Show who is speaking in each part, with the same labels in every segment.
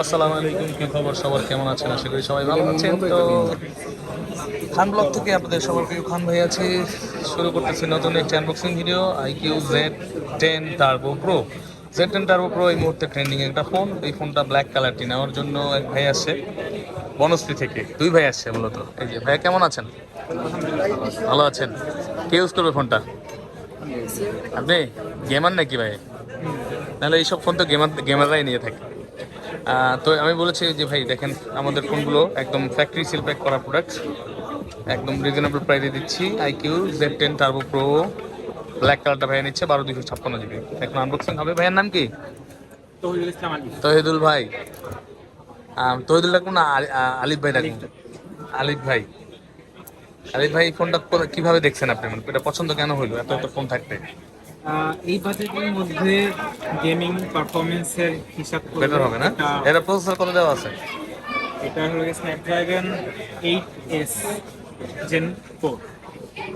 Speaker 1: আসসালামু আলাইকুম, কি খবর? সবার কেমন আছেন? আশা করি সবাই ভালো আছেন। তো খান ব্লগ থেকে আপনাদের সবার প্রিয় খান ভাই আছে। শুরু করতেছি নতুন একটি unboxing video iQOO Z ten turbo pro Z ten turbo pro এই মুহূর্তে ট্রেন্ডিং একটা ফোন এই ফোনটা ব্ল্যাক কালারটি নেওয়ার জন্য এক ভাই আসছে বনশ্রী থেকে। দুই ভাই আসছে মূলত। এই যে ভাইয়া কেমন আছেন? ভালো আছেন? কে ইউজ করবে ফোনটা আপনি? গেমার নাকি ভাই? নাহলে এইসব ফোন তো গেমার গেমাররাই নিয়ে থাকে। তো আমি বলেছি যে ভাই দেখেন আমাদের ফোনগুলো একদম ফ্যাক্টরি সিল প্যাক করা প্রোডাক্ট একদম রিজনেবল প্রাইসে দিচ্ছি। IQOO Z ten turbo pro black কালারটা ভাইয়া নিচ্ছে বারো দুশো ছাপ্পান্ন জিবি এখন আনবক্সিং হবে। ভাইয়ের নাম কি?
Speaker 2: তহিদুল
Speaker 1: ভাই। তহিদুল ডাকুন না আলিফ ভাই ডাকুন আলিফ ভাই। আলিফ ভাই ফোনটা কীভাবে দেখছেন আপনি? মানে এটা পছন্দ কেন হইল? এত এত ফোন থাকতে।
Speaker 2: এই বাজেটের মধ্যে গেমিং পারফরমেন্সের হিসাব
Speaker 1: বেটার হবে না?
Speaker 2: এটা-
Speaker 1: প্রসেসর কত দেওয়া আছে?
Speaker 2: এটা হলো Snapdragon eight S Gen four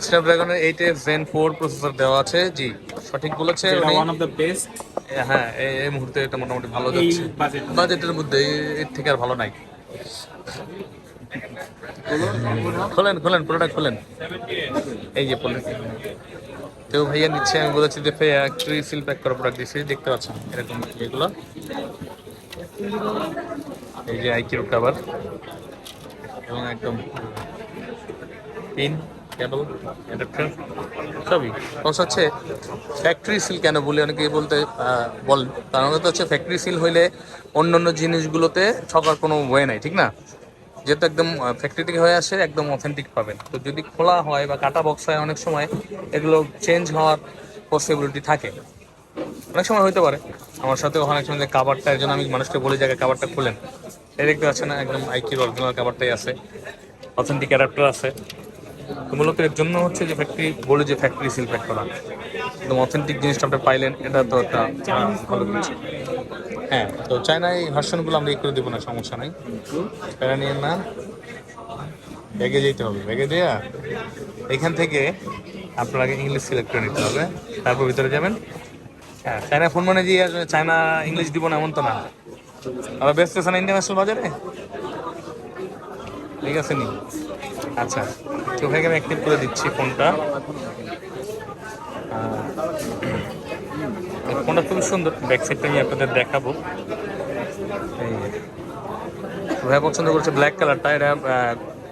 Speaker 1: স্ন্যাপড্রাগনের eight S Gen four processor দেওয়া আছে। জি সঠিক বলেছে
Speaker 2: এটা ওয়ান অফ দ্য বেস্ট
Speaker 1: হ্যাঁ এই মুহূর্তে এটা মোটামুটি ভালো যাচ্ছে।
Speaker 2: বাজেট
Speaker 1: বাজেটের মধ্যে এর থেকে আর ভালো নাই। খোলেন খোলেন পুরোটা খোলেন। এই যে পড়লেন তো ভাইয়া নিচ্ছে, আমি বলেছি যে ফ্যাক্টরি সিল প্যাক করা প্রোডাক্ট দিচ্ছি দেখতে পাচ্ছেন এরকম এগুলো। এই যে আইকিউ কাভার এবং একদম পিন কেবল অ্যাডাপ্টার সবই। সমস্যা হচ্ছে ফ্যাক্টরি সিল কেন বলে, অনেকে বলতে বলেন। কারণ হচ্ছে ফ্যাক্টরি সিল হইলে অন্য অন্য জিনিসগুলোতে ঠকার কোনো ওয়ে নাই, ঠিক না? যেহেতু একদম ফ্যাক্টরি থেকে হয়ে আসে, একদম অথেন্টিক পাবেন। তো যদি খোলা হয় বা কাটা বক্স হয়, অনেক সময় এগুলো চেঞ্জ হওয়ার পসিবিলিটি থাকে। অনেক সময় হতে পারে। আমার সাথে অনেক সময় যে কাবারটা, এর জন্য আমি মানুষকে বলি, জায়গায় কাবারটা খুলেন। এই দেখতে পাচ্ছেন, একদম আইকির অরিজিনাল কাবারটাই আছে। অথেন্টিক অ্যাডাপ্টার আছে। তো মূলত এর জন্য হচ্ছে যে ফ্যাক্টরি বলে যে ফ্যাক্টরি সিল প্যাক করা। একদম অথেন্টিক জিনিসটা আপনি পাইলেন, এটা তো একটা ভালো কিছু হ্যাঁ তো চায়নায় ভার্সনগুলো আমরা ই করে দেবো না, সমস্যা নাই। প্যারা নিয়ে না, ব্যাগে যেতে হবে, ব্যাগে দেয়া এখান থেকে আপনার আগে ইংলিশ সিলেক্ট করে নিতে হবে, তারপর ভিতরে যাবেন। হ্যাঁ চায়না ফোন মানে যে চায়না ইংলিশ দিব না, এমন তো না। আবার ব্যস্ত আছে না ইন্টারন্যাশনাল বাজারে? ঠিক আছে নি? আচ্ছা তো ওখানে আমি অ্যাক্টিভ করে দিচ্ছি ফোনটা আহ, এই ফোনটা খুবই সুন্দর। ব্যাক সাইডটা আমি আপনাদের দেখাবো। ভাই পছন্দ করছে ব্ল্যাক কালারটা এটা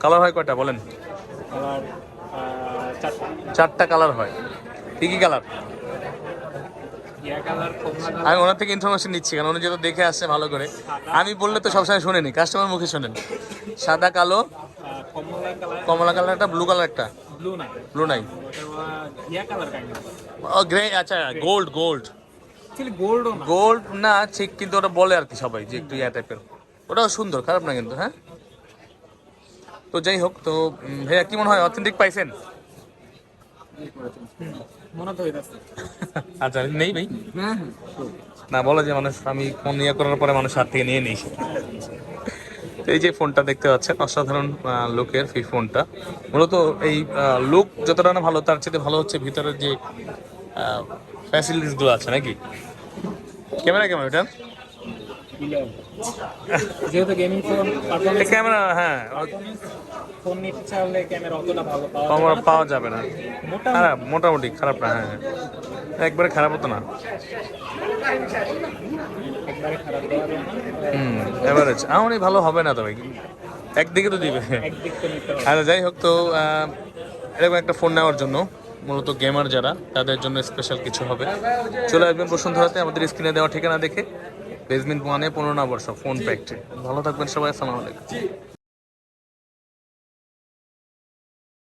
Speaker 1: কালার হয় কয়টা বলেন?
Speaker 2: চারটা।
Speaker 1: কালার হয়। কি কি কালার আমি ওনার থেকে ইনফরমেশন নিচ্ছি কারণ উনি যেহেতু দেখে আসছে ভালো করে। আমি বললে তো সবসময় শোনেনি কাস্টমার মুখে শোনেন। সাদা কালো
Speaker 2: কমলা কালার
Speaker 1: একটা ব্লু কালার একটা
Speaker 2: ব্লু নাই।
Speaker 1: ব্লু নাই।
Speaker 2: কালার
Speaker 1: ও গ্রে আচ্ছা গোল্ড গোল্ড গোল্ড না। ঠিক কিন্তু ওটা বলে আর কি সবাই যে একটু ইয়া টাইপের ওটাও সুন্দর খারাপ না কিন্তু হ্যাঁ? তো যাই হোক তো ভাইয়া কি মনে হয় অথেন্টিক পাইছেন? আচ্ছা নেই ভাই?
Speaker 2: হ্যাঁ
Speaker 1: না বলা যে মানুষ আমি ফোন ইয়ে করার পরে মানুষ হাত থেকে নিয়ে নিই। এই যে ফোনটা দেখতে পাচ্ছেন অসাধারণ লোকের এই ফোনটা। মূলত এই লুক যতটা না ভালো তার চেয়ে ভালো হচ্ছে ভিতরের যে ফ্যাসিলিটিসগুলো আছে নাকি? ক্যামেরা কেমন এটা?
Speaker 2: যেহেতু গেমিং ফোন
Speaker 1: ক্যামেরা হ্যাঁ।
Speaker 2: ফোন নিতে চাইলে ক্যামেরা অতটা ভালো পাওয়া
Speaker 1: যাবে না। খারাপ মোটামুটি খারাপ না হ্যাঁ। একবারে খারাপ হতো না। হুম এভারেজ এমনই ভালো হবে না তবে। একদিকে তো দিবে। আচ্ছা যাই হোক তো এরকম একটা ফোন নেওয়ার জন্য মূলত গেমার যারা, তাদের জন্য স্পেশাল কিছু হবে। চলে আসবেন বসুন্ধরাতে, আমাদের স্ক্রিনে দেওয়া ঠিকানা দেখে। বেজমেন্ট ওয়ানে পনেরো নম্বর সব ফোন প্যাকটে ভালো থাকবেন সবাই, আসসালামু আলাইকুম।